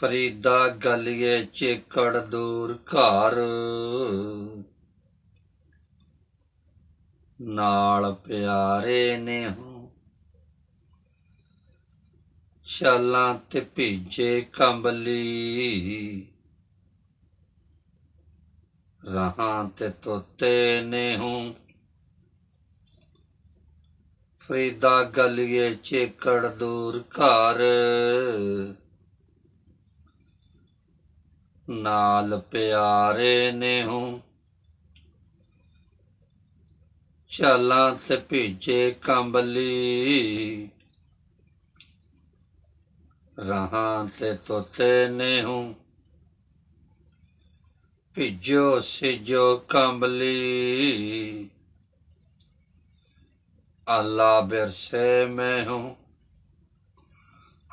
ਫਰੀਦਾ ਗਲੀਏ ਚੇਕੜ ਦੂਰ ਘਰ। ਨਾਲ ਪਿਆਰੇ ਨੇ ਹੂੰ ਛਾਲਾਂ ਤੇ ਭੀਜੇ ਕੰਬਲੀ। ਰਹਾਂ ਤੇ ਤੋਤੇ ਨੇ ਹੂੰ ਫਰੀਦਾ ਗਲੀਏ ਚੇਕੜ ਦੂਰ ਘਰ। ਨਾਲ ਪਿਆਰੇ ਨੇ ਹੋ ਛਾਲਾਂ ਤੇ ਭੀਜੇ ਕੰਬਲੀ। ਰਹਾ ਤੇ ਤੋਤੇ ਨੇ ਹੂੰ ਭਿਜੋ ਸਿਜੋ ਕੰਬਲੀ। ਅੱਲਾ ਬਰਸੇ ਮੈਂ ਹੂੰ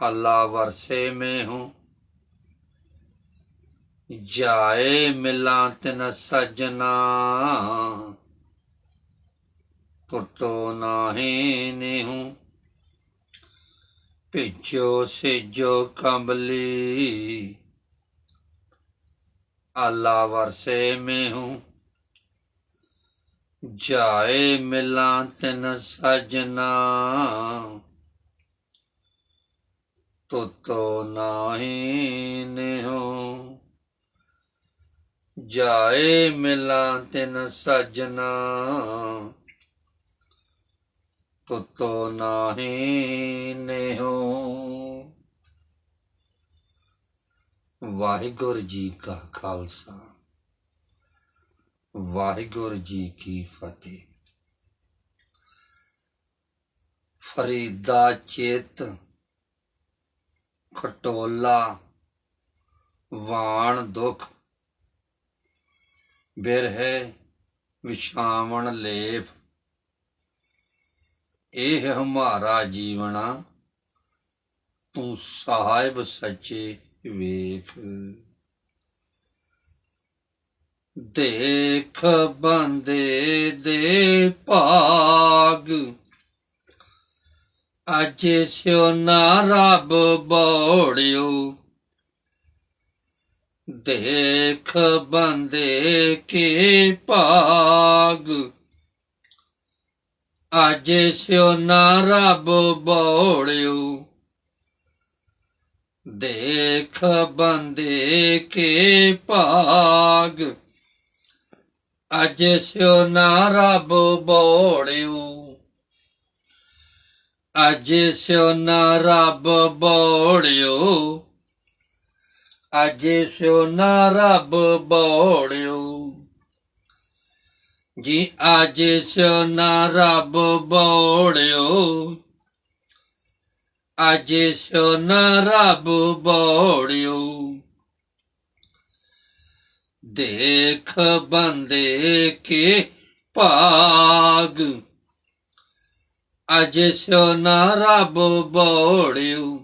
ਅੱਲਾ ਵਰਸੇ ਮੈਂ ਹੂੰ जाए मिला तिन सजना। टुटो नाहे नेहू। भिजो सिजो कंबली। अला वरसे में हूँ जाए मिला तिन सजना। तो तो ना ही ने ਜਾਏ ਮਿਲਾਂ ਤਿਨ ਸਜਣਾ। ਤੁਤੋ ਨਾਹੀ ਨਿਹੋ। ਵਾਹਿਗੁਰੂ ਜੀ ਕਾ ਖਾਲਸਾ। ਵਾਹਿਗੁਰੂ ਜੀ ਕੀ ਫਤਿਹ। ਫਰੀਦਾ ਚੇਤ, ਖਟੋਲਾ, ਵਾਣ ਦੁਖ ਬਿਰਹਿ ਵਿਛਾਵਣ ਲੇਫ ਇਹ ਹਮਾਰਾ ਜੀਵਣਾ ਤੂੰ ਸਾਹਿਬ ਸੱਚੇ ਵੇਖ। ਦੇਖ ਬੰਦੇ ਦੇ ਭਾਗ, ਅਜੇ ਸਿਓ ਨਾ ਰੱਬ ਬੋੜਿਓ। ਦੇਖ ਬੰਦੇ ਕੇ ਭਾਗ। ਅੱਜ ਸਿਓ ਨਾ ਰੱਬ ਬੋਲਿਓ। ਦੇਖ ਬੰਦੇ ਕੇ ਭਾਗ। ਅੱਜ ਸਿਓ ਨਾ ਰੱਬ ਬੋਲਿਓ। ਅੱਜ ਸਿਓ ਨਾ ਰੱਬ ਬੋਲਿਓ। ਅੱਜ ਸਿਓ ਨਾ ਰੱਬ ਬੋੜਿਓ। ਜੀ ਅੱਜ ਸਿਓ ਨਾ ਰੱਬ ਬੋੜਿਓ। ਅੱਜ ਸਿਓ ਨਾ ਰੱਬ ਬੋੜਿਓ। ਦੇਖ ਬੰਦੇ ਕੇ ਭਾਗ। ਅੱਜ ਸੋ ਨਾ ਰੱਬ ਬੋੜਿਓ।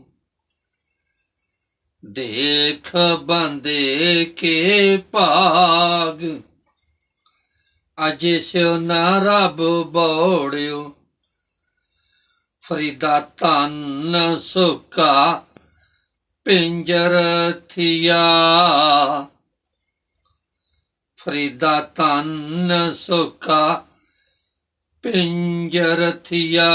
ਦੇਖ ਬੰਦੇ ਕੇ ਭਾਗ। ਅੱਜ ਸਿਓ ਨਾ ਰੱਬ ਬੋੜਿਓ, ਫਰੀਦਾ ਤਨ ਸੁਕਾ ਪਿੰਜਰ ਥਿਆ। ਫਰੀਦਾ ਤਨ ਸੁਕਾ ਪਿੰਜਰ ਥਿਆ।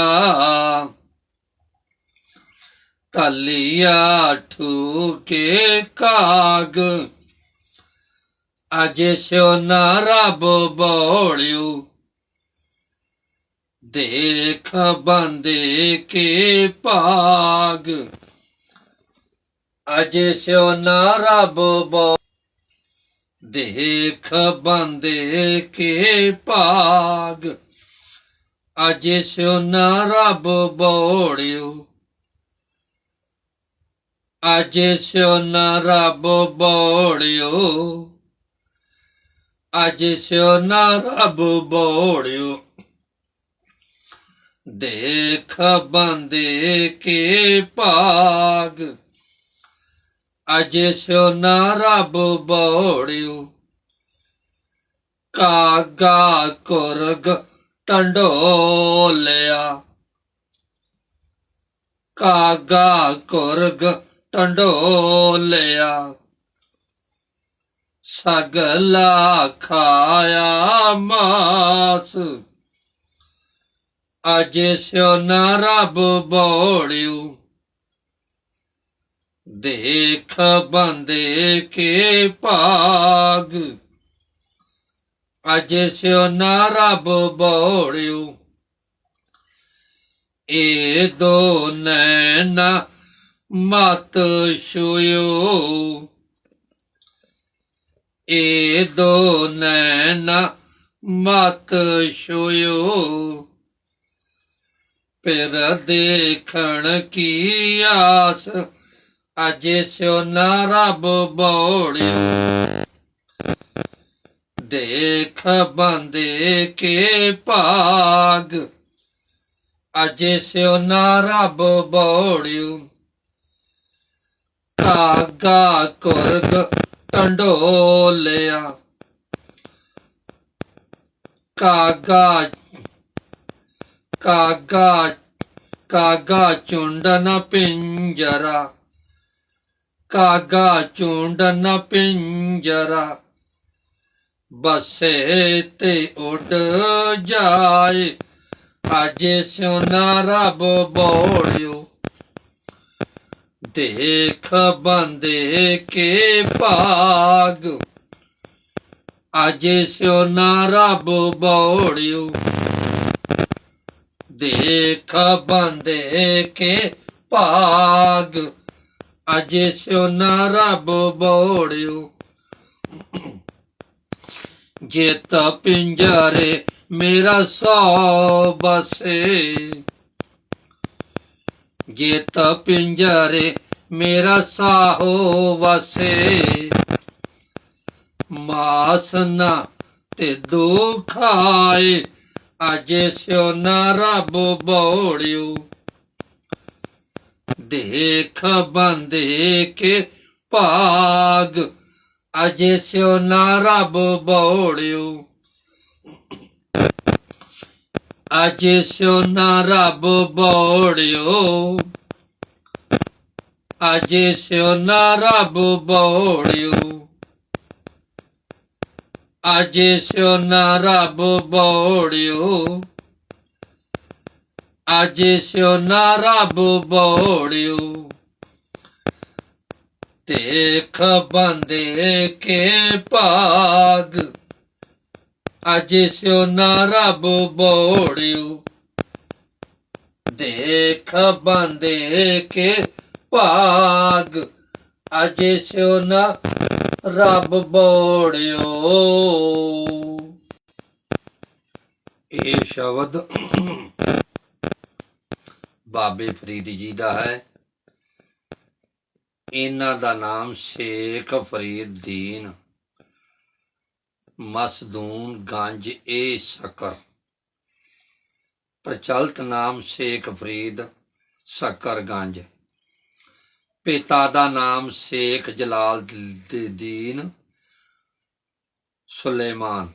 ਤਲਿਆ ਠੂਕੇ ਕਾਗ। ਅਜੇ ਸਿਓ ਨਾ ਰੱਬ ਬੋਲਿਓ ਦੇਖ ਬੰਦੇ ਕੇ ਭਾਗ। ਅਜ ਸਿਓ ਨਾ ਰੱਬ ਬੋ ਦੇਖ ਬੰਦੇ ਕੇ ਭਾਗ। ਅਜੇ ਸਿਓ ਨਾ ਰੱਬ ਬੋੜਿਓ ਅਜ ਸਿਓ ਨਾ ਰੱਬ ਬੋੜਿਓ। ਅਜ ਸਿਓ ਨਾ ਰੱਬ ਬੋੜਿਓ। ਦੇਖ ਬੰਦੇ ਕੇ ਭਾਗ। ਅਜੇ ਸਿਓ ਨਾ ਰੱਬ ਬੋੜਿਓ। ਕਾਗਾ ਕੁਰਗ ਟੰਡੋਲਿਆ। ਕਾਗਾ ਕੁਰਗ ਟੰਡੋਲਿਆ, ਸਗਲਾ ਖਾਇਆ ਮਾਸ। ਅਜ ਸਿਓ ਨਾ ਰੱਬ ਬੋੜਿਉ, ਦੇਖ ਬੰਦੇ ਕੇ ਭਾਗ। ਅਜੇ ਸਿਓ ਨਾ ਰੱਬ ਬੋੜਿਓ ਇਹ ਦੋ ਨੈਣਾ ਮਤ ਛੁਇਓ। ਏ ਦੋ ਨੈਣਾ ਮਤ ਛੁਇਓ। ਫਿਰ ਦੇਖਣ ਕੀ ਆਸ, ਅਜੇ ਸਿਓ ਨਾ ਰੱਬ ਬੋੜਿਓ ਦੇਖ ਬੰਦੇ ਕੇ ਭਾਗ, ਅਜੇ ਸਿਓ ਨਾ ਰੱਬ ਬੋੜਿਓ ਕਾਗਾ ਕੁਰਗ ਟੰਡੋਲਿਆ। ਕਾਗਾ ਕਾਗਾ ਕਾਗਾ ਚੁੰਡਨ ਪਿੰਜਰਾ। ਕਾਗਾ ਚੁੰਡਨ ਪਿੰਜਰਾ। ਬਸੇ ਤੇ ਉੱਡ ਜਾਏ। ਅਜੇ ਸੋਨਾ ਰੱਬ ਬੋੜਿਓ ਦੇਖ ਬੰਦੇ ਕੇ ਭਾਗ। ਸਿਓ ਨਾ ਰੱਬ ਬੋੜਿਓ। ਦੇਖ ਬੰਦੇ ਕੇ ਭਾਗ। ਅੱਜ ਸੋਨਾ ਰੱਬ ਬੋੜਿਓ। ਜੇ ਜੇਤ ਪਿੰਜਰੇ ਮੇਰਾ ਸੋ ਬਸੇ। ਜੇਤ ਪਿੰਜਰੇ ਮੇਰਾ ਸਾਹੋ ਵਸੇ ਮਾਸਨਾ ਤੇ ਦੁਖਾਏ ਅਜੇ ਸਿਓ ਨਾ ਰੱਬ ਬੋੜਿਓ। ਦੇਖ ਬੰਦੇ ਕੇ ਭਾਗ, ਅਜੇ ਸਿਓ ਨਾ ਰੱਬ ਬੋੜਿਓ। ਅਜੇ ਸਿਓ ਨਾ ਰੱਬ ਬੋੜਿਓ। ਅਜੇ ਸਿਓ ਨਾ ਰੱਬ ਬੋੜਿਓ। ਅਜੇ ਸਿਓ ਨਾ ਰੱਬ ਬੋੜਿਓ। ਅਜੇ ਸਿਓ ਨਾ ਰੱਬ ਬੋੜਿਓ। ਦੇਖ ਬੰਦੇ ਕੇ ਭਾਗ। ਅਜ ਸਿਓ ਨਾ ਰੱਬ ਬੋੜਿਓ। ਦੇਖ ਬੰਦੇ ਕੇ ਭਾਗ, ਅਜੇ ਸਿਓ ਨਾ ਰੱਬ ਬੋੜਿਓ। ਇਹ ਸ਼ਬਦ ਬਾਬੇ ਫਰੀਦ ਜੀ ਦਾ ਹੈ। ਇਹਨਾਂ ਦਾ ਨਾਮ ਸ਼ੇਖ ਫਰੀਦਦੀਨ ਮਸਦੂਨ ਗੰਜ ਏ ਸ਼ਕਰ। ਪ੍ਰਚਲਿਤ ਨਾਮ ਸ਼ੇਖ ਫਰੀਦ ਸ਼ਕਰ ਗੰਜ। ਪਿਤਾ ਦਾ ਨਾਮ ਸ਼ੇਖ ਜਲਾਲ ਦੀਨ ਸੁਲੇਮਾਨ।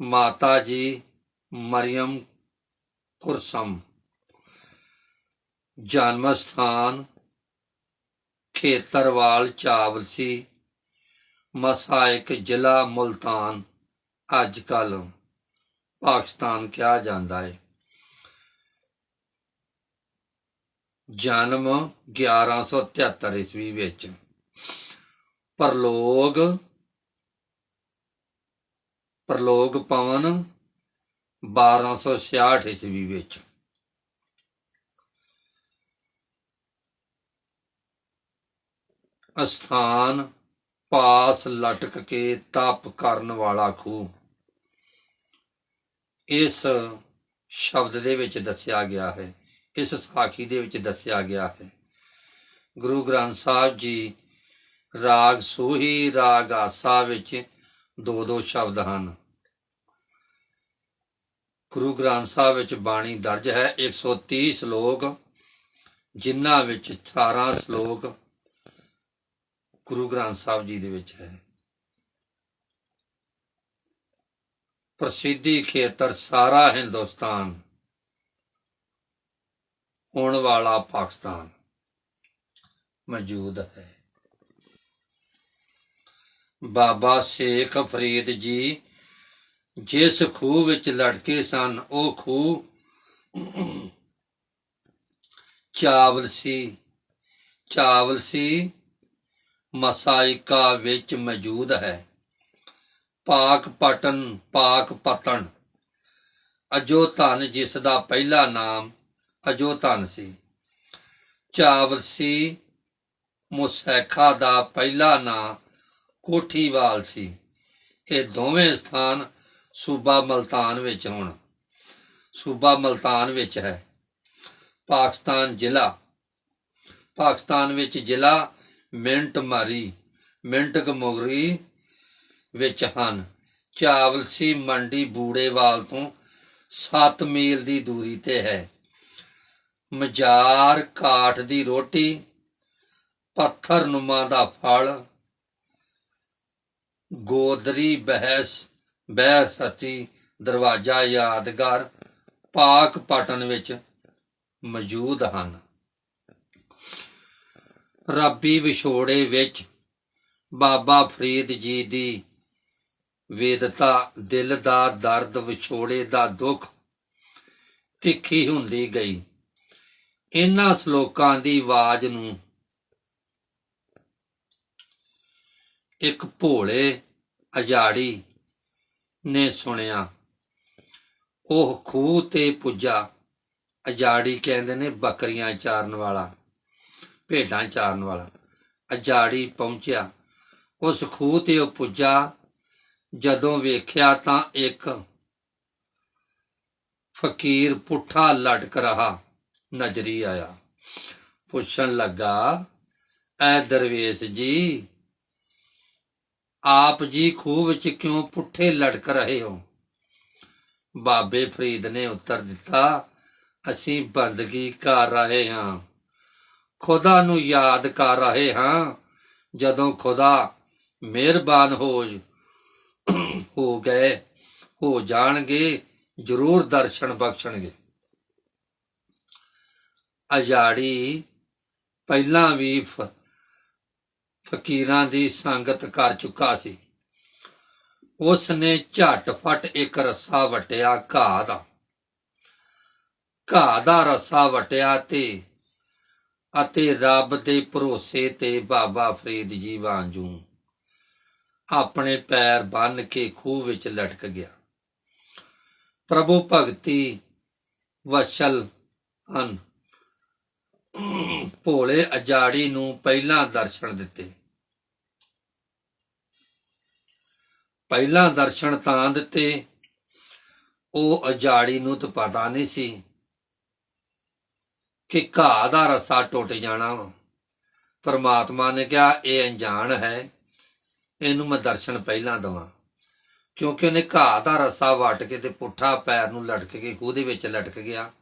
ਮਾਤਾ ਜੀ ਮਰੀਮ ਕੁਰਸਮ। ਜਨਮ ਸਥਾਨ ਖੇਤਰਵਾਲ, ਚਾਵਲਸੀ, ਮਸਾਇਕ ਜ਼ਿਲ੍ਹਾ ਮੁਲਤਾਨ। ਅੱਜ ਕੱਲ ਪਾਕਿਸਤਾਨ ਕਿਹਾ ਜਾਂਦਾ ਹੈ ਜਨਮ 1173 ਈਸਵੀ ਵਿੱਚ। ਪ੍ਰਲੋਗ ਪ੍ਰਲੋਗ ਪਵਨ 1266 ਈਸਵੀ ਵਿੱਚ। ਅਸਥਾਨ, ਪਾਸ ਲਟਕ ਕੇ ਤਪ ਕਰਨ ਵਾਲਾ ਖੂਹ। ਇਸ ਸ਼ਬਦ ਦੇ ਵਿੱਚ ਦੱਸਿਆ ਗਿਆ ਹੈ ਇਸ ਸਾਖੀ ਦੇ ਵਿੱਚ ਦੱਸਿਆ ਗਿਆ ਹੈ। ਗੁਰੂ ਗ੍ਰੰਥ ਸਾਹਿਬ ਜੀ ਰਾਗ ਸੋਹੀ ਰਾਗ ਆਸਾ ਵਿੱਚ ਦੋ ਦੋ ਸ਼ਬਦ ਹਨ। ਗੁਰੂ ਗ੍ਰੰਥ ਸਾਹਿਬ ਵਿੱਚ ਬਾਣੀ ਦਰਜ ਹੈ 130 ਸ਼ਲੋਕ, ਜਿਨ੍ਹਾਂ ਵਿੱਚ 18 ਸ਼ਲੋਕ ਗੁਰੂ ਗ੍ਰੰਥ ਸਾਹਿਬ ਜੀ ਦੇ ਵਿੱਚ ਹੈ। ਪ੍ਰਸਿੱਧੀ ਖੇਤਰ ਸਾਰਾ ਹਿੰਦੁਸਤਾਨ ਹੋਣ ਵਾਲਾ ਪਾਕਿਸਤਾਨ ਮੌਜੂਦ ਹੈ। ਬਾਬਾ ਸ਼ੇਖ ਫਰੀਦ ਜੀ ਜਿਸ ਖੂਹ ਵਿੱਚ ਲਟਕੇ ਸਨ, ਉਹ ਖੂਹ ਚਾਵਲ ਸੀ। ਚਾਵਲ ਸੀ ਮਸਾਇਕਾ ਵਿੱਚ ਮੌਜੂਦ ਹੈ। ਪਾਕ ਪਟਨ, ਪਾਕ ਪਤਨ ਅਜੋ ਧਨ ਜਿਸ ਦਾ ਪਹਿਲਾ ਨਾਮ ਅਜੋ ਧਨ ਸੀ। ਚਾਵਲਸੀ ਮੁਸੈਖਾ ਦਾ ਪਹਿਲਾ ਨਾਂ ਕੋਠੀਵਾਲ ਸੀ। ਇਹ ਦੋਵੇਂ ਸਥਾਨ ਸੂਬਾ ਮਲਤਾਨ ਵਿੱਚ ਹੋਣ। ਸੂਬਾ ਮਲਤਾਨ ਵਿੱਚ ਹੈ। ਪਾਕਿਸਤਾਨ ਜ਼ਿਲ੍ਹਾ। ਪਾਕਿਸਤਾਨ ਵਿੱਚ ਜ਼ਿਲ੍ਹਾ ਮਿੰਟ ਮਾਰੀ ਮਿੰਟ ਕਮੋਰੀ ਵਿੱਚ ਹਨ। ਚਾਵਲਸੀ ਮੰਡੀ ਬੂੜੇਵਾਲ ਤੋਂ 7 ਮੀਲ ਦੀ ਦੂਰੀ ਤੇ ਹੈ। ਮਜਾਰ ਕਾਠ ਦੀ ਰੋਟੀ, ਪੱਥਰ ਨੁਮਾ ਦਾ ਫਲ, ਗੋਦਰੀ ਬਹਿਸ ਬਹਿਸ ਅਤੇ ਦਰਵਾਜ਼ਾ ਯਾਦਗਾਰ, ਪਾਕ ਪਟਨ ਵਿੱਚ ਮੌਜੂਦ ਹਨ। ਰੱਬੀ ਵਿਛੋੜੇ ਵਿੱਚ ਬਾਬਾ ਫਰੀਦ ਜੀ ਦੀ ਵੇਦਤਾ, ਦਿਲ ਦਾ ਦਰਦ ਵਿਛੋੜੇ ਦਾ ਦੁੱਖ ਤਿੱਖੀ ਹੁੰਦੀ ਗਈ। ਇਹਨਾਂ ਸ਼ਲੋਕਾਂ ਦੀ ਆਵਾਜ਼ ਨੂੰ ਇੱਕ ਭੋਲੇ ਅਜਾੜੀ ਨੇ ਸੁਣਿਆ। ਉਹ ਖੂਹ ਤੇ ਪੁੱਜਾ। ਅਜਾੜੀ ਕਹਿੰਦੇ ਨੇ ਬੱਕਰੀਆਂ ਚਾਰਨ ਵਾਲਾ, ਭੇਡਾਂ ਚਾਰਨ ਵਾਲਾ। ਅਜਾੜੀ ਪਹੁੰਚਿਆ। ਉਸ ਖੂਹ ਤੇ ਉਹ ਪੁੱਜਾ। ਜਦੋਂ ਵੇਖਿਆ ਤਾਂ ਇੱਕ ਫਕੀਰ ਪੁੱਠਾ ਲਟਕ ਰਹਾ। ਨਜ਼ਰੀ ਆਇਆ। ਪੁੱਛਣ ਲੱਗਾ, ਐ ਦਰਵੇਸ਼ ਜੀ, ਆਪ ਜੀ ਖੂਹ ਵਿੱਚ ਕਿਉਂ ਪੁੱਠੇ ਲਟਕ ਰਹੇ ਹੋ? ਬਾਬੇ ਫਰੀਦ ਨੇ ਉੱਤਰ ਦਿੱਤਾ, ਅਸੀਂ ਬੰਦਗੀ ਕਰ ਰਹੇ ਹਾਂ। ਖੁਦਾ ਨੂੰ ਯਾਦ ਕਰ ਰਹੇ ਹਾਂ। ਜਦੋਂ ਖੁਦਾ ਮਿਹਰਬਾਨ ਹੋ ਹੋ ਗਏ, ਹੋ ਜਾਣਗੇ, ਜ਼ਰੂਰ ਦਰਸ਼ਨ ਬਖਸ਼ਣਗੇ। ਅਜਾੜੀ ਪਹਿਲਾਂ ਵੀ ਫਕੀਰਾਂ ਦੀ ਸੰਗਤ ਕਰ ਚੁੱਕਾ ਸੀ। ਉਸ ਨੇ ਝਟਫਟ ਇੱਕ ਰੱਸਾ ਵਟਿਆ ਘਾਹ ਦਾ। ਘਾਹ ਦਾ ਰੱਸਾ ਵਟਿਆ ਤੇ, ਅਤੇ ਰੱਬ ਦੇ ਭਰੋਸੇ ਤੇ ਬਾਬਾ ਫਰੀਦ ਜੀ ਵਾਂਜੂ ਆਪਣੇ ਪੈਰ ਬੰਨ ਕੇ ਖੂਹ ਵਿੱਚ ਲਟਕ ਗਿਆ। ਪ੍ਰਭੂ ਭਗਤੀ ਵਛਲ ਹਨ। ਭੋਲੇ ਅਜਾੜੀ ਨੂੰ ਪਹਿਲਾਂ ਦਰਸ਼ਨ ਦਿੱਤੇ। ਪਹਿਲਾਂ ਦਰਸ਼ਨ ਤਾਂ ਦਿੱਤੇ, ਉਹ ਅਜਾੜੀ ਨੂੰ ਤਾਂ ਪਤਾ ਨਹੀਂ ਸੀ ਕਿ ਘਾਹ ਦਾ ਰਸਾ ਟੁੱਟ ਜਾਣਾ ਵਾ। ਪਰਮਾਤਮਾ ਨੇ ਕਿਹਾ, ਇਹ ਅਣਜਾਣ ਹੈ, ਇਹਨੂੰ ਮੈਂ ਦਰਸ਼ਨ ਪਹਿਲਾਂ ਦਵਾਂ। ਕਿਉਂਕਿ ਉਹਨੇ ਘਾਹ ਦਾ ਰਸਾ ਵਟ ਕੇ ਤੇ ਪੁੱਠਾ ਪੈਰ ਨੂੰ ਲਟਕ ਕੇ, ਖੂਹ ਦੇ ਵਿੱਚ ਲਟਕ ਗਿਆ।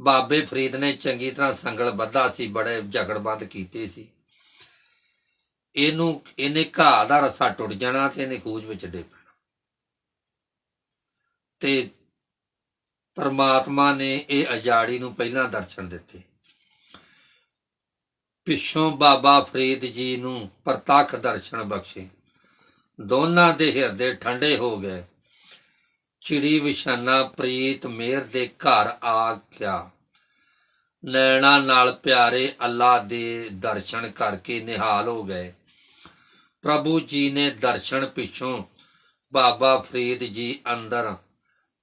ਬਾਬੇ ਫਰੀਦ ਨੇ ਚੰਗੀ ਤਰ੍ਹਾਂ ਸੰਗਲ ਬੱਧਾ ਸੀ, ਬੜੇ ਝਗੜਬੰਦ ਕੀਤੇ ਸੀ। ਇਹਨੂੰ, ਇਹਨੇ ਘਾਹ ਦਾ ਰਸਾ ਟੁੱਟ ਜਾਣਾ ਤੇ ਇਹਨੇ ਖੂਜ ਵਿੱਚ ਡੇ ਪੈਣਾ। ਤੇ ਪਰਮਾਤਮਾ ਨੇ ਇਹ ਅਜਾੜੀ ਨੂੰ ਪਹਿਲਾਂ ਦਰਸ਼ਨ ਦਿੱਤੇ। ਪਿੱਛੋਂ ਬਾਬਾ ਫਰੀਦ ਜੀ ਨੂੰ ਪ੍ਰਤੱਖ ਦਰਸ਼ਨ ਬਖਸ਼ੇ। ਦੋਨਾਂ ਦੇ ਹਿਰਦੇ ਠੰਡੇ ਹੋ ਗਏ। ਚਿੜੀ ਵਿਸ਼ਾਨਾ ਪ੍ਰੀਤ ਮੇਰ ਦੇ ਘਰ ਆ ਗਿਆ। ਨੈਣਾ ਨਾਲ ਪਿਆਰੇ ਅੱਲਾ ਦੇ ਦਰਸ਼ਨ ਕਰਕੇ ਨਿਹਾਲ ਹੋ ਗਏ। ਪ੍ਰਭੂ ਜੀ ਨੇ ਦਰਸ਼ਨ ਪਿੱਛੋਂ ਬਾਬਾ ਫਰੀਦ ਜੀ ਅੰਦਰ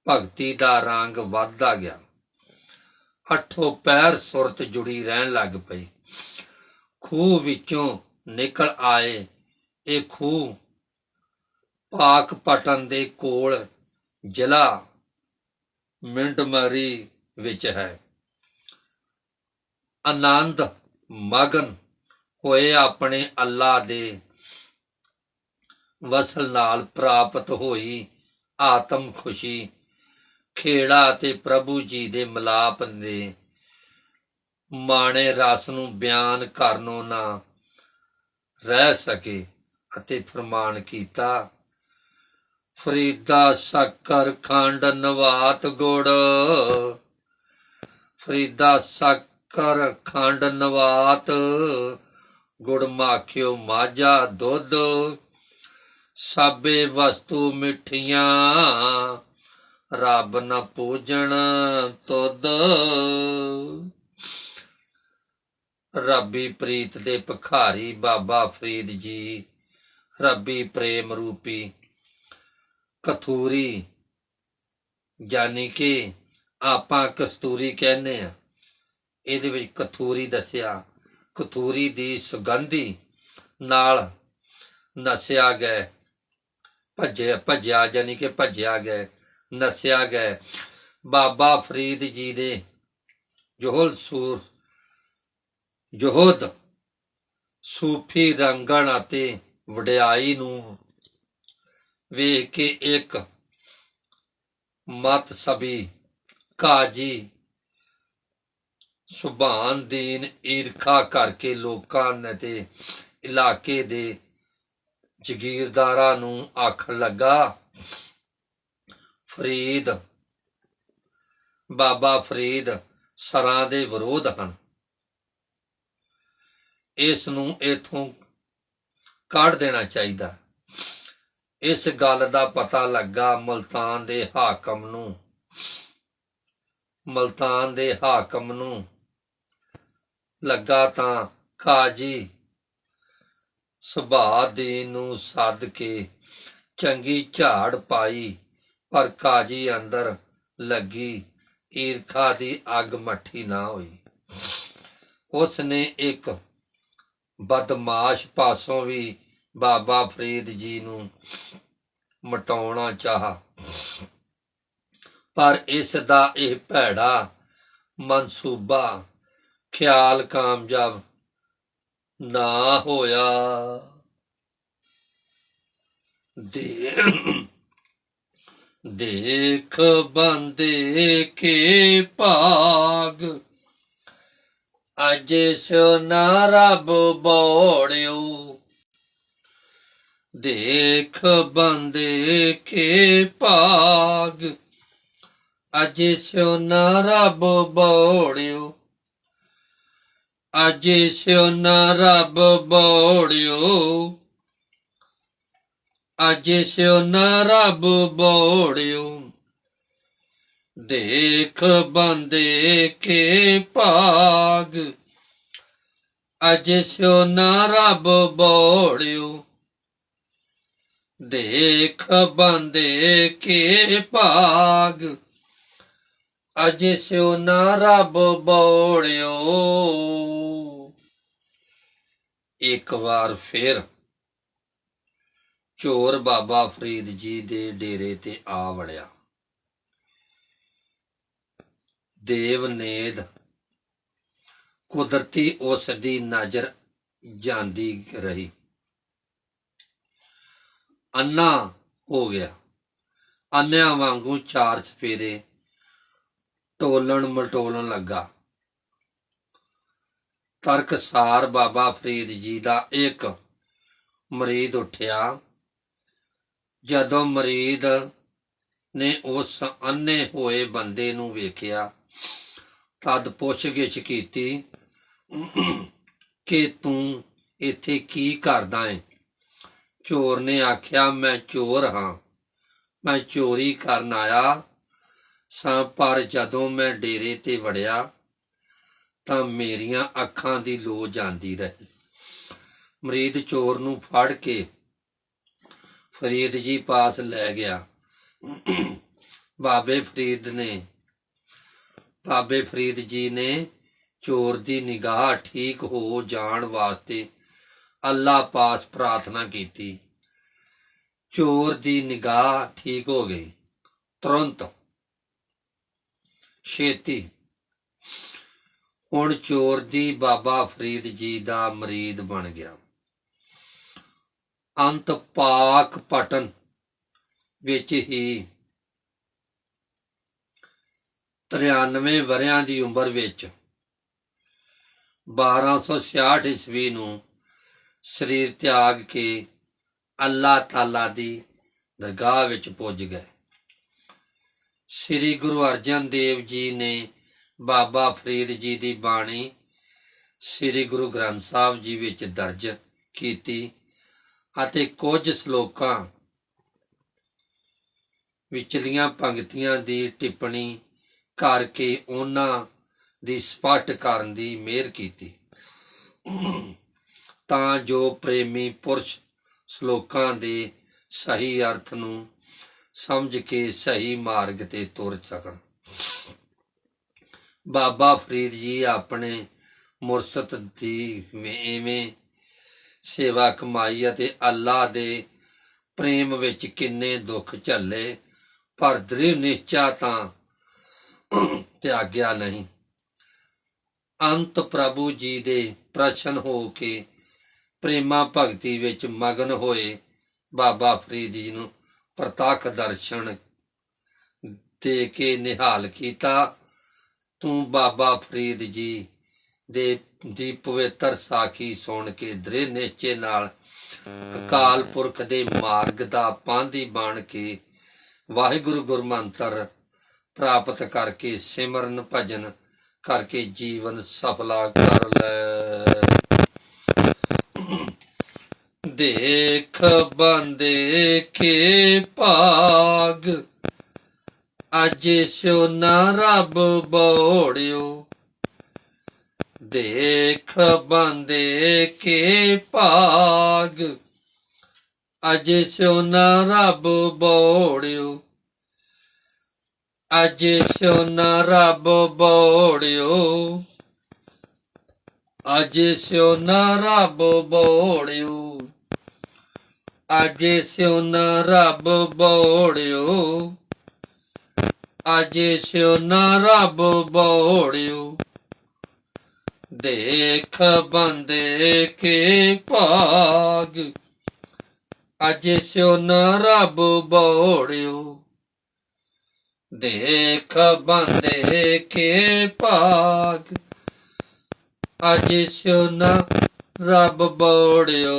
ਭਗਤੀ ਦਾ ਰੰਗ ਵੱਧਦਾ ਗਿਆ। ਅੱਠੋ ਪੈਰ ਸੁਰਤ ਜੁੜੀ ਰਹਿਣ ਲੱਗ ਪਈ। ਖੂਹ ਵਿੱਚੋਂ ਨਿਕਲ ਆਏ। ਇਹ ਖੂਹ ਪਾਕ ਪਟਨ ਦੇ ਕੋਲ ਜ਼ਿਲ੍ਹਾ ਮਿੰਟਮਰੀ ਵਿੱਚ ਹੈ। ਆਨੰਦ ਮਗਨ ਹੋਏ ਆਪਣੇ ਅੱਲਾ ਦੇ ਵਸਲ ਨਾਲ ਪ੍ਰਾਪਤ ਹੋਈ ਆਤਮ ਖੁਸ਼ੀ, ਖੇੜਾ ਤੇ ਪ੍ਰਭੂ ਜੀ ਦੇ ਮਲਾਪ ਦੇ ਮਾਣੇ ਰਸ ਨੂੰ ਬਿਆਨ ਕਰਨੋਂ ਨਾ ਰਹਿ ਸਕੇ ਅਤੇ ਫਰਮਾਨ ਕੀਤਾ ਫਰੀਦਾ ਸਾਕਰ ਖੰਡ ਨਵਾਤ ਗੁੜ। ਫਰੀਦਾ ਸ਼ੱਕ ਖੰਡ ਨਵਾਤ ਗੁੜ ਮਾਖਿਓ ਮਾਝਾ ਦੁੱਧ। ਸਾਬੇ ਵਸਤੂ ਮਿੱਠੀਆਂ ਰੱਬ ਨਾ ਪੂਜਣ ਤੁਧ। ਰੱਬੀ ਪ੍ਰੀਤ ਦੇ ਭਖਾਰੀ ਬਾਬਾ ਫਰੀਦ ਜੀ, ਰੱਬੀ ਪ੍ਰੇਮ ਰੂਪੀ ਕਥੂਰੀ ਯਾਨੀ ਕਿ ਆਪਾਂ ਕਸਤੂਰੀ ਕਹਿੰਦੇ ਆ। ਇਹਦੇ ਵਿੱਚ ਕਥੂਰੀ ਦੱਸਿਆ ਕਥੂਰੀ ਦੀ ਸੁਗੰਧੀ ਨਾਲ ਨਸਿਆ ਗਿਆ ਭੱਜਿਆ ਭੱਜਿਆ ਜਾਨੀ ਕਿ ਭੱਜਿਆ ਗਏ, ਨਸਿਆ ਗਏ। ਬਾਬਾ ਫਰੀਦ ਜੀ ਦੇ ਜੋਹਲ ਸੂਰ, ਜੋਹਦ ਸੂਫੀ ਰੰਗਣ ਅਤੇ ਵਡਿਆਈ ਨੂੰ ਵੇਖ ਕੇ ਇੱਕ ਮਤ ਸਭੀ, ਕਾਜੀ ਸੁਭਾਨ ਦੀਨ ਈਰਖਾ ਕਰਕੇ ਲੋਕਾਂ ਨੇ ਤੇ ਇਲਾਕੇ ਦੇ ਜਗੀਰਦਾਰਾਂ ਨੂੰ ਆਖਣ ਲੱਗਾ, ਫਰੀਦ, ਬਾਬਾ ਫਰੀਦ ਸਰਾਂ ਦੇ ਵਿਰੋਧ ਹਨ। ਇਸ ਨੂੰ ਇਥੋਂ ਕੱਢ ਦੇਣਾ ਚਾਹੀਦਾ। ਇਸ ਗੱਲ ਦਾ ਪਤਾ ਲੱਗਾ ਮਲਤਾਨ ਦੇ ਹਾਕਮ ਨੂੰ। ਮਲਤਾਨ ਦੇ ਹਾਕਮ ਨੂੰ ਲੱਗਾ ਤਾਂ ਕਾਜੀ ਸੁਭਾ ਦੇ ਨੂੰ ਸੱਦ ਕੇ ਚੰਗੀ ਝਾੜ ਪਾਈ, ਪਰ ਕਾਜੀ ਅੰਦਰ ਲੱਗੀ, ਈਰਖਾ ਦੀ ਅੱਗ ਮੱਠੀ ਨਾ ਹੋਈ। ਉਸ ਨੇ ਇੱਕ ਬਦਮਾਸ਼ ਪਾਸੋਂ ਵੀ ਬਾਬਾ ਫਰੀਦ ਜੀ ਨੂੰ ਮਟਾਉਣਾ ਚਾਹਾ। ਪਰ ਇਸ ਦਾ ਇਹ ਭੈੜਾ ਮਨਸੂਬਾ ਖਿਆਲ ਕਾਮਯਾਬ ਨਾ ਹੋਇਆ। ਦੇ ਦੇਖ ਬੰਦੇ ਕੇ ਭਾਗ ਅਜੇ ਸੋ ਨਾ ਰੱਬ ਬੋੜਿਓ। ਦੇਖ ਬੰਦੇ ਕੇ ਭਾਗ, ਅਜ ਸਿਓ ਨਾ ਰੱਬ ਬੋੜਿਓ, ਅਜ ਸਿਓ ਨਾ ਰੱਬ ਬੋੜਿਓ, ਅਜ ਸਿਓ ਨਾ ਰੱਬ ਬੋੜਿਓ, ਦੇਖ ਬੰਦੇ ਕੇ ਭਾਗ, ਅਜ ਸਿਓ ਨਾ ਰੱਬ ਬੋੜਿਓ। ਦੇਖ ਬੰਦੇ ਕੇ ਭਾਗ, ਅਜੇ ਸਿਉ ਨਾ ਰੱਬ ਬੋੜਿਓ ਇੱਕ ਵਾਰ ਫਿਰ ਚੋਰ ਬਾਬਾ ਫਰੀਦ ਜੀ ਦੇ ਡੇਰੇ ਤੇ ਆ ਵੜਿਆ। ਦੇਵ ਨੇਦ ਕੁਦਰਤੀ ਉਸ ਦੀ ਨਜ਼ਰ ਜਾਂਦੀ ਰਹੀ। ਅੰਨਾ ਹੋ ਗਿਆ। ਅੰਨਿਆਂ ਵਾਂਗੂ ਚਾਰ ਸਫੇਰੇ ਟੋਲਣ ਮਟੋਲਣ ਲੱਗਾ। ਤਰਕਸਾਰ ਬਾਬਾ ਫਰੀਦ ਜੀ ਦਾ ਇੱਕ ਮਰੀਦ ਉੱਠਿਆ। ਜਦੋਂ ਮਰੀਦ ਨੇ ਉਸ ਅੰਨੇ ਹੋਏ ਬੰਦੇ ਨੂੰ ਵੇਖਿਆ, ਤਦ ਪੁੱਛਗਿੱਛ ਕੀਤੀ ਕਿ ਤੂੰ ਇੱਥੇ ਕੀ ਕਰਦਾ ਹੈ ਚੋਰ ਨੇ ਆਖਿਆ, ਮੈਂ ਚੋਰ ਹਾਂ। ਮੈਂ ਚੋਰੀ ਕਰਨ ਆਇਆ ਸਾਂ, ਪਰ ਜਦੋਂ ਮੈਂ ਡੇਰੇ ਤੇ ਵੜਿਆ ਤਾਂ ਮੇਰੀਆਂ ਅੱਖਾਂ ਦੀ ਲੋ ਜਾਂਦੀ ਰਹੀ। ਮਰੀਦ ਚੋਰ ਨੂੰ ਫੜ ਕੇ ਫਰੀਦ ਜੀ ਪਾਸ ਲੈ ਗਿਆ। ਬਾਬੇ ਫਰੀਦ ਨੇ, ਬਾਬੇ ਫਰੀਦ ਜੀ ਨੇ ਚੋਰ ਦੀ ਨਿਗਾਹ ਠੀਕ ਹੋ ਜਾਣ ਵਾਸਤੇ ਅੱਲਾ ਪਾਸ ਪ੍ਰਾਰਥਨਾ ਕੀਤੀ। ਚੋਰ ਦੀ ਨਿਗਾਹ ਠੀਕ ਹੋ ਗਈ। ਤੁਰੰਤ ਛੇਤੀ ਹੁਣ ਚੋਰ ਦੀ ਬਾਬਾ ਫਰੀਦ ਜੀ ਦਾ ਮਰੀਦ ਬਣ ਗਿਆ। ਅੰਤ ਪਾਕ ਪਟਨ ਵਿੱਚ ਹੀ 93 ਵਰਿਆਂ ਦੀ ਉਮਰ ਵਿੱਚ 1266 ਈਸਵੀ ਨੂੰ ਸਰੀਰ ਤਿਆਗ ਕੇ ਅੱਲਾਹ ਤਾਲਾ ਦੀ ਦਰਗਾਹ ਵਿੱਚ ਪੁੱਜ ਗਏ। ਸ੍ਰੀ ਗੁਰੂ ਅਰਜਨ ਦੇਵ ਜੀ ਨੇ ਬਾਬਾ ਫਰੀਦ ਜੀ ਦੀ ਬਾਣੀ ਸ੍ਰੀ ਗੁਰੂ ਗ੍ਰੰਥ ਸਾਹਿਬ ਜੀ ਵਿੱਚ ਦਰਜ ਕੀਤੀ ਅਤੇ ਕੁਝ ਸ਼ਲੋਕਾਂ ਵਿਚਲੀਆਂ ਪੰਕਤੀਆਂ ਦੀ ਟਿੱਪਣੀ ਕਰਕੇ ਉਹਨਾਂ ਦੀ ਸਪਸ਼ਟ ਕਰਨ ਦੀ ਮਿਹਰ ਕੀਤੀ। ਤਾਂ ਜੋ ਪ੍ਰੇਮੀ ਪੁਰਸ਼ ਸ਼ਲੋਕਾਂ ਦੇ ਸਹੀ ਅਰਥ ਨੂੰ ਸਮਝ ਕੇ ਸਹੀ ਮਾਰਗ ਤੇ ਤੁਰ ਸਕਣ। ਬਾਬਾ ਫਰੀਦ ਜੀ ਆਪਣੇ ਮੁਰਸ਼ਦ ਦੀ ਐਵੇਂ ਸੇਵਾ ਕਮਾਈ ਅਤੇ ਅੱਲਾ ਦੇ ਪ੍ਰੇਮ ਵਿੱਚ ਕਿੰਨੇ ਦੁੱਖ ਝੱਲੇ, ਪਰ ਦ੍ਰਿੜ ਨਿਸ਼ਚਾ ਤਾਂ ਤਿਆਗਿਆ ਨਹੀਂ। ਅੰਤ ਪ੍ਰਭੂ ਜੀ ਦੇ ਪ੍ਰਸ਼ਨ ਹੋ ਕੇ ਪ੍ਰੇਮਾ ਭਗਤੀ ਵਿੱਚ ਮਗਨ ਹੋਏ ਬਾਬਾ ਫਰੀਦ ਜੀ ਨੂੰ ਪ੍ਰਤੱਖ ਦਰਸ਼ਨ ਦੇ ਕੇ ਨਿਹਾਲ ਕੀਤਾ। ਤੂੰ ਬਾਬਾ ਫਰੀਦ ਜੀ ਦੇ, ਦੀ ਪਵਿੱਤਰ ਸਾਖੀ ਸੁਣ ਕੇ ਦ੍ਰਿੜ ਨਿਸ਼ਚੇ ਨਾਲ ਅਕਾਲ ਪੁਰਖ ਦੇ ਮਾਰਗ ਦਾ ਪਾਂਧੀ ਬਣ ਕੇ ਵਾਹਿਗੁਰੂ ਗੁਰਮੰਤਰ ਪ੍ਰਾਪਤ ਕਰਕੇ ਸਿਮਰਨ ਭਜਨ ਕਰਕੇ ਜੀਵਨ ਸਫਲਾ ਕਰ ਲੈ। ਦੇਖ ਬੰਦੇ ਕੇ ਭਾਗ। ਅੱਜ ਸਿਓ ਨਾ ਰੱਬ ਬੋੜਿਓ। ਦੇਖ ਬੰਦੇ ਕੇ ਭਾਗ। ਅੱਜ ਸਿਓ ਨਾ ਰੱਬ ਬੋੜਿਓ। ਅੱਜ ਸਿਓ ਨਾ ਰੱਬ ਬੋੜਿਓ। ਅੱਜ ਸਿਓ ਨਾ ਰੱਬ ਬੋੜਿਓ। ਅੱਜ ਸਿਓ ਨਾ ਰੱਬ ਬੋੜਿਓ। ਅੱਜ ਸਿਓ ਨਾ ਰੱਬ ਬੋੜਿਓ। ਦੇਖ ਬੰਦੇ ਕੇ ਭਾਗ। ਅੱਜ ਸਿਓ ਨਾ ਰੱਬ ਬੋੜਿਓ। ਦੇਖ ਬੰਦੇ ਕੇ ਭਾਗ। ਅੱਜ ਸਿਓ ਨਾ ਰੱਬ ਬੋੜਿਓ।